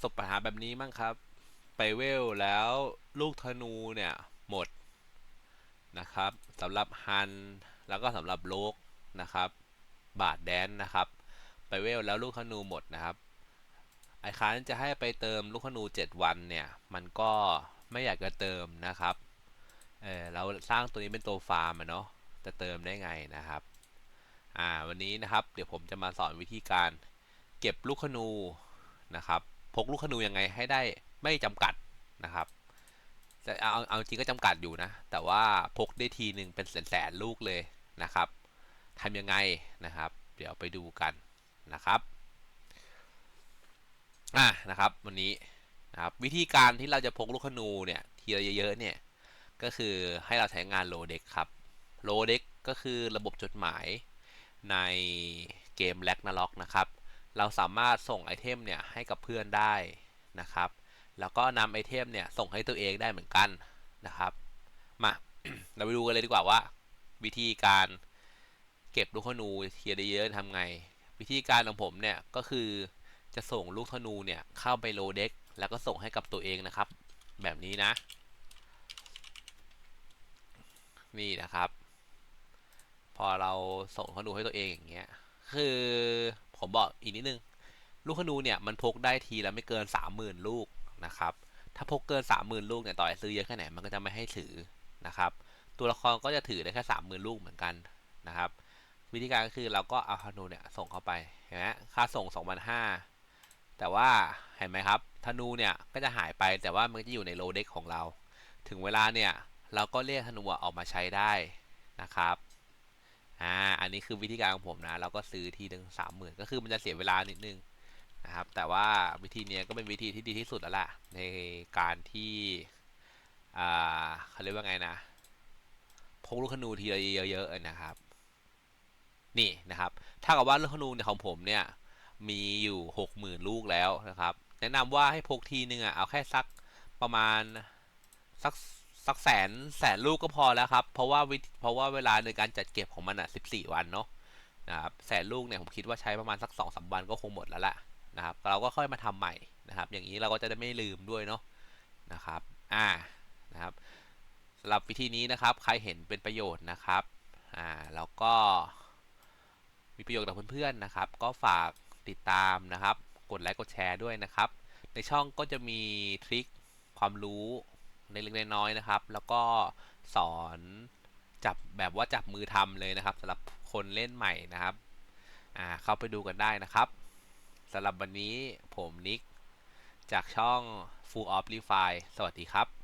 ประสบปัญหาแบบนี้มั้งครับ ไปเวลแล้วลูกธนูเนี่ยหมดนะครับสำหรับฮันแล้วก็สำหรับโลกนะครับ บาทแดนนะครับ ไปเวลแล้วลูกธนูหมดนะครับไอค้านจะให้ไปเติมลูกธนู 7 วันเนี่ย มันก็ไม่อยากจะเติมนะครับเออเราสร้างตัวนี้เป็นตัวฟาร์มอะเนาะจะเติมได้ไงนะครับอ่าวันนี้นะครับ เดี๋ยวผมจะมาสอนวิธีการเก็บลูกธนูนะครับ พกลูกธนูยังไงให้ได้ไม่จำกัดนะครับแต่เอาเอาจริงก็จำกัดอยู่นะ แต่ว่าพกได้ทีหนึ่งเป็นแสนแสนลูกเลยนะครับทำยังไงนะครับ เดี๋ยวไปดูกันนะครับอะนะครับวันนี้นะครับวิธีการที่เราจะพกลูกธนูเนี่ยทีละเยอะๆเนี่ยก็คือให้เราใช้งานโลเด็กครับโลเด็กก็คือระบบจดหมายในเกมแล็กนาล็อกนะครับ เราสามารถส่งไอเทมเนี่ยให้กับเพื่อนได้นะครับ แล้วก็นำไอเทมเนี่ยส่งให้ตัวเองได้เหมือนกันนะครับ มา เราไปดูกันเลยดีกว่าว่า วิธีการเก็บลูกธนูเทียร์เยอะๆทำไง วิธีการของผมเนี่ยก็คือจะส่งลูกธนูเนี่ยเข้าไปโลเด็กแล้วก็ส่งให้กับตัวเองนะครับ แบบนี้นะ นี่นะครับ พอเราส่งธนูให้ตัวเองอย่างเงี้ยคือ ผมบอกอีกนิดนึง ลูกธนูเนี่ยมันพกได้ทีละไม่เกิน 30,000 ลูกนะครับ ถ้าพกเกิน 30,000 ลูกเนี่ยต่อให้ซื้อเยอะแค่ไหนมันก็จะไม่ให้ถือนะครับ ตัวละครก็จะถือได้แค่ 30,000 ลูกเหมือนกันนะครับ วิธีการก็คือเราก็เอาธนูเนี่ยส่งเข้าไปเห็นไหมค่าส่ง 2,500 แต่ว่าเห็นไหมครับธนูเนี่ยก็จะหายไปแต่ว่ามันจะอยู่ในโลเด็กของเรา ถึงเวลาเนี่ยเราก็เรียกธนูออกมาใช้ได้นะครับ อ่าอันนี้คือวิธีการของผมนะ เราก็ซื้อทีหนึ่งสามหมื่นก็คือมันจะเสียเวลานิดนึงนะครับ แต่ว่าวิธีนี้ก็เป็นวิธีที่ดีที่สุดแล้วล่ะ ในการที่อ่าเขาเรียกว่าไงนะพกลูกธนูทีละเยอะๆนะครับ นี่นะครับถ้ากับว่าลูกธนูเนี่ยของผมเนี่ยมีอยู่หกหมื่นลูกแล้วนะครับ แนะนำว่าให้พกทีนึงอะเอาแค่สักประมาณสัก สักแสนแสนลูกก็พอแล้วครับ เพราะว่าวิเพราะว่าเวลาในการจัดเก็บของมันอะสิบสี่วันเนาะนะครับแสนลูกเนี่ยผมคิดว่าใช้ประมาณสักสองสาวันก็คงหมดแล้วแหละนะครับ เราก็ค่อยมาทำใหม่นะครับ อย่างนี้เราก็จะได้ไม่ลืมด้วยเนาะนะครับอ่านะครับสำหรับวิธีนี้นะครับ ใครเห็นเป็นประโยชน์นะครับอ่าแล้วก็มีประโยชน์กับเพื่อนๆนะครับ ก็ฝากติดตามนะครับ กดไลค์กดแชร์ด้วยนะครับ ในช่องก็จะมีทริคความรู้ เล็กๆน้อยๆนะครับ แล้วก็สอนจับแบบว่าจับมือทำเลยนะครับสำหรับคนเล่นใหม่นะครับอ่าเข้าไปดูกันได้นะครับสำหรับวันนี้ผมนิกจากช่อง Full of Refi สวัสดีครับ